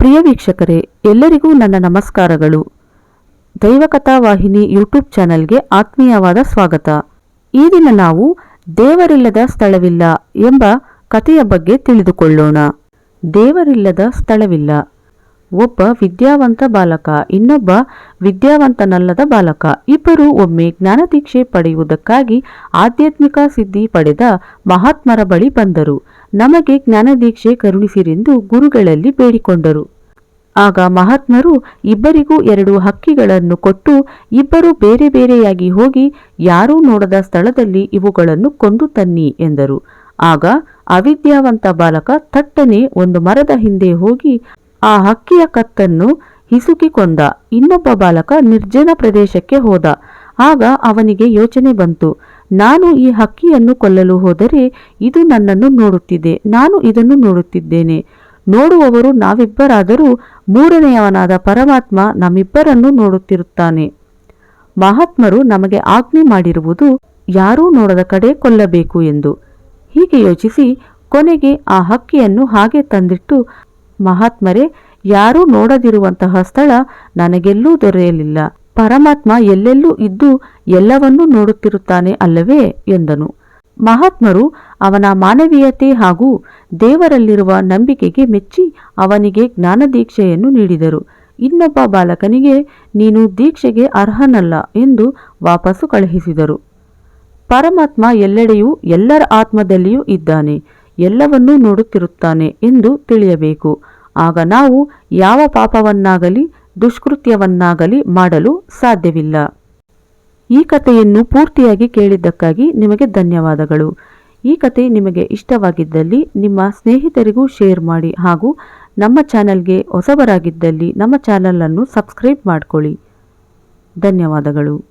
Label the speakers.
Speaker 1: ಪ್ರಿಯ ವೀಕ್ಷಕರೇ, ಎಲ್ಲರಿಗೂ ನನ್ನ ನಮಸ್ಕಾರಗಳು. ದೈವಕಥಾ ವಾಹಿನಿ ಯೂಟ್ಯೂಬ್ ಚಾನೆಲ್ಗೆ ಆತ್ಮೀಯವಾದ ಸ್ವಾಗತ. ಈ ದಿನ ನಾವು ದೇವರಿಲ್ಲದ ಸ್ಥಳವಿಲ್ಲ ಎಂಬ ಕಥೆಯ ಬಗ್ಗೆ ತಿಳಿದುಕೊಳ್ಳೋಣ. ದೇವರಿಲ್ಲದ ಸ್ಥಳವಿಲ್ಲ. ಒಬ್ಬ ವಿದ್ಯಾವಂತ ಬಾಲಕ, ಇನ್ನೊಬ್ಬ ವಿದ್ಯಾವಂತನಲ್ಲದ ಬಾಲಕ. ಇಬ್ಬರು ಒಮ್ಮೆ ಜ್ಞಾನದೀಕ್ಷೆ ಪಡೆಯುವುದಕ್ಕಾಗಿ ಆಧ್ಯಾತ್ಮಿಕ ಸಿದ್ಧಿ ಪಡೆದ ಮಹಾತ್ಮರ ಬಳಿ ಬಂದರು. ನಮಗೆ ಜ್ಞಾನದೀಕ್ಷೆ ಕರುಣಿಸಿರೆಂದು ಗುರುಗಳಲ್ಲಿ ಬೇಡಿಕೊಂಡರು. ಆಗ ಮಹಾತ್ಮರು ಇಬ್ಬರಿಗೂ ಎರಡು ಹಕ್ಕಿಗಳನ್ನು ಕೊಟ್ಟು ಇಬ್ಬರು ಬೇರೆ ಬೇರೆಯಾಗಿ ಹೋಗಿ, ಯಾರೂ ನೋಡದ ಸ್ಥಳದಲ್ಲಿ ಇವುಗಳನ್ನು ಕೊಂದು ತನ್ನಿ ಎಂದರು. ಆಗ ಅವಿದ್ಯಾವಂತ ಬಾಲಕ ತಟ್ಟನೆ ಒಂದು ಮರದ ಹಿಂದೆ ಹೋಗಿ ಆ ಹಕ್ಕಿಯ ಕತ್ತನ್ನು ಹಿಸುಕಿಕೊಂಡ ಇನ್ನೊಬ್ಬ ಬಾಲಕ ನಿರ್ಜನ ಪ್ರದೇಶಕ್ಕೆ ಹೋದ. ಆಗ ಅವನಿಗೆ ಯೋಚನೆ ಬಂತು, ನಾನು ಈ ಹಕ್ಕಿಯನ್ನು ಕೊಲ್ಲಲು ಹೋದರೆ ಇದು ನನ್ನನ್ನು ನೋಡುತ್ತಿದೆ, ನಾನು ಇದನ್ನು ನೋಡುತ್ತಿದ್ದೇನೆ. ನೋಡುವವರು ನಾವಿಬ್ಬರಾದರೂ ಮೂರನೆಯವನಾದ ಪರಮಾತ್ಮ ನಮ್ಮಿಬ್ಬರನ್ನು ನೋಡುತ್ತಿರುತ್ತಾನೆ. ಮಹಾತ್ಮರು ನಮಗೆ ಆಜ್ಞೆ ಮಾಡಿರುವುದು ಯಾರೂ ನೋಡದ ಕಡೆ ಕೊಲ್ಲಬೇಕು ಎಂದು. ಹೀಗೆ ಯೋಚಿಸಿ ಕೊನೆಗೆ ಆ ಹಕ್ಕಿಯನ್ನು ಹಾಗೆ ತಂದಿಟ್ಟು ಮಹಾತ್ಮರೇ, ಯಾರೂ ನೋಡದಿರುವಂತಹ ಸ್ಥಳ ನನಗೆಲ್ಲೂ ದೊರೆಯಲಿಲ್ಲ. ಪರಮಾತ್ಮ ಎಲ್ಲೆಲ್ಲೂ ಇದ್ದು ಎಲ್ಲವನ್ನೂ ನೋಡುತ್ತಿರುತ್ತಾನೆ ಅಲ್ಲವೇ? ಎಂದನು. ಮಹಾತ್ಮರು ಅವನ ಮಾನವೀಯತೆ ಹಾಗೂ ದೇವರಲ್ಲಿರುವ ನಂಬಿಕೆಗೆ ಮೆಚ್ಚಿ ಅವನಿಗೆ ಜ್ಞಾನದೀಕ್ಷೆಯನ್ನು ನೀಡಿದರು. ಇನ್ನೊಬ್ಬ ಬಾಲಕನಿಗೆ, ನೀನು ದೀಕ್ಷೆಗೆ ಅರ್ಹನಲ್ಲ ಎಂದು ವಾಪಸ್ಸು ಕಳುಹಿಸಿದರು. ಪರಮಾತ್ಮ ಎಲ್ಲೆಡೆಯೂ ಎಲ್ಲರ ಆತ್ಮದಲ್ಲಿಯೂ ಇದ್ದಾನೆ. ಎಲ್ಲವನ್ನೂ ನೋಡುತ್ತಿರುತ್ತಾನೆ ಎಂದು ತಿಳಿಯಬೇಕು. ಆಗ ನಾವು ಯಾವ ಪಾಪವನ್ನಾಗಲಿ, ದುಷ್ಕೃತ್ಯವನ್ನಾಗಲಿ ಮಾಡಲು ಸಾಧ್ಯವಿಲ್ಲ. ಈ ಕಥೆಯನ್ನು ಪೂರ್ತಿಯಾಗಿ ಕೇಳಿದ್ದಕ್ಕಾಗಿ ನಿಮಗೆ ಧನ್ಯವಾದಗಳು. ಈ ಕತೆ ನಿಮಗೆ ಇಷ್ಟವಾಗಿದ್ದಲ್ಲಿ ನಿಮ್ಮ ಸ್ನೇಹಿತರಿಗೂ ಶೇರ್ ಮಾಡಿ ಹಾಗೂ ನಮ್ಮ ಚಾನಲ್ಗೆ ಹೊಸಬರಾಗಿದ್ದಲ್ಲಿ ನಮ್ಮ ಚಾನಲನ್ನು ಸಬ್ಸ್ಕ್ರೈಬ್ ಮಾಡಿಕೊಳ್ಳಿ. ಧನ್ಯವಾದಗಳು.